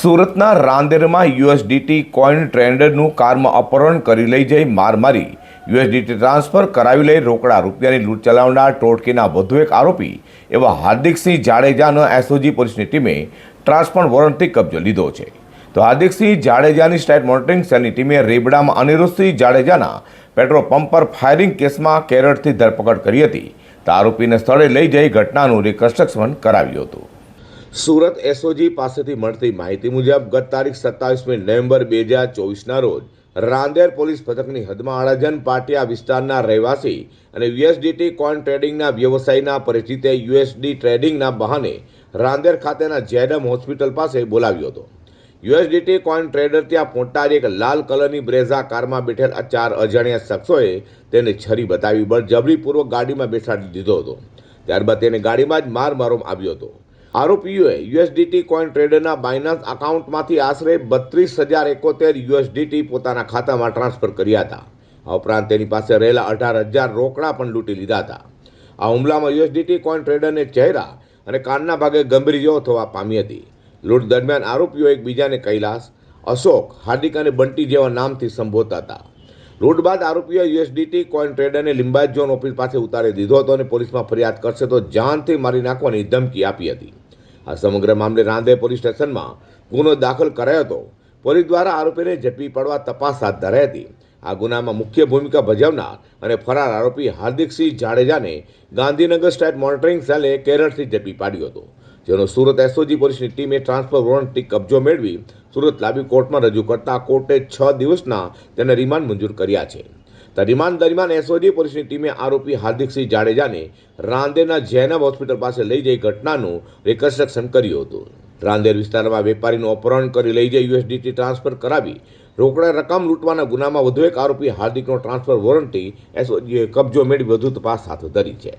સુરતના રાંદેરમાં USDT coin ટ્રેન્ડરનું કારમાં અપહરણ કરી લઈ જઈ માર મારી. યુએસડીટી ટ્રાન્સફર કરાવી લઈ રોકડા રૂપિયાની લૂંટ ચલાવનાર ટોળકીના વધુ એક આરોપી એવા હાર્દિકસિંહ જાડેજાનો એસઓજી પોલીસની ટીમે ટ્રાન્સફર વોરંટથી કબજો લીધો છે. તો હાર્દિકસિંહ જાડેજાની સ્ટેટ મોનિટરિંગ સેલની ટીમે રેબડામાં અનિરુદ્ધસિંહ જાડેજાના પેટ્રોલ પંપ પર ફાયરિંગ કેસમાં કેરળથી ધરપકડ કરી હતી. તો આરોપીને સ્થળે લઈ જઈ ઘટનાનું રિકન્સ્ટ્રક્શન કરાવ્યું હતું. સુરત એસઓજી પાસેથી મળતી માહિતી મુજબ, ગત તારીખ સત્તાવીસમી નવેમ્બર બે હજાર ચોવીસના રોજ રાંદેર પોલીસ પથકની હદમાં અડાજન પાટિયા વિસ્તારના રહેવાસી અને યુએસડીટી કોઈન ટ્રેડિંગના વ્યવસાયના પરિચિતે યુએસડી ટ્રેડિંગના બહાને રાંદેર ખાતેના જેડમ હોસ્પિટલ પાસે બોલાવ્યો હતો. યુએસડીટી કોઈન ટ્રેડર ત્યાં પહોંચતા એક લાલ કલરની બ્રેઝા કારમાં બેઠેલ આ ચાર અજાણ્યા શખ્સોએ તેને છરી બતાવી બળજબરીપૂર્વક ગાડીમાં બેસાડી દીધો હતો. ત્યારબાદ તેને ગાડીમાં જ માર મારવામાં આવ્યો હતો. આરોપીઓએ યુએસડીટી કોઈન ટ્રેડરના બાયનાન્સ અકાઉન્ટમાંથી આશરે બત્રીસ હજાર એકોતેર યુએસડીટી પોતાના ખાતામાં ટ્રાન્સફર કર્યા હતા. આ ઉપરાંત તેની પાસે રહેલા અઢાર હજાર રોકડા પણ લૂંટી લીધા હતા. આ હુમલામાં યુએસડીટી કોઈન ટ્રેડરને ચહેરા અને કાનના ભાગે ગંભીર ઇજાઓ થવા પામી હતી. લૂંટ દરમિયાન આરોપીઓ એકબીજાને કૈલાસ, અશોક, હાર્દિક અને બંટી જેવા નામથી સંબોધતા હતા. લૂંટ બાદ આરોપીઓએ યુએસડીટી કોઈન ટ્રેડરને લિંબાયત ઝોન ઓફિસ પાસે ઉતારી દીધો હતો અને પોલીસમાં ફરિયાદ કરશે તો જાનથી મારી નાખવાની ધમકી આપી હતી. આ સમગ્ર મામલે રાંદે પોલીસ સ્ટેશનમાં ગુનો દાખલ કરાયો હતો. પોલીસ દ્વારા આરોપીને ઝડપી પડવા તપાસ હાથ ધરાઈ હતી. આ ગુનામાં મુખ્ય ભૂમિકા ભજવનાર અને ફરાર આરોપી હાર્દિકસિંહ જાડેજાને ગાંધીનગર સ્ટેટ મોનિટરિંગ સેલે કેરળથી ઝડપી પાડ્યો હતો. જેનો સુરત એસઓજી પોલીસની ટીમે ટ્રાન્સફર વોરંટથી કબજો મેળવી સુરત લાંબી કોર્ટમાં રજૂ કરતા કોર્ટે છ દિવસના તેને રિમાન્ડ મંજૂર કર્યા છે. તો રિમાન્ડ દરમિયાન એસઓજી પોલીસની ટીમે આરોપી હાર્દિકસિંહ જાડેજાને રાંદેરના જૈનબ હોસ્પિટલ પાસે લઈ જઈ ઘટનાનું રિકન્સ્ટ્રક્શન કર્યું હતું. રાંદેર વિસ્તારમાં વેપારીનું અપહરણ કરી લઈ જઈ યુએસડીટી ટ્રાન્સફર કરાવી રોકડા રકમ લૂંટવાના ગુનામાં વધુ એક આરોપી હાર્દિકનો ટ્રાન્સફર વોરંટી એસઓજીએ કબજો મેળવી વધુ તપાસ હાથ ધરી છે.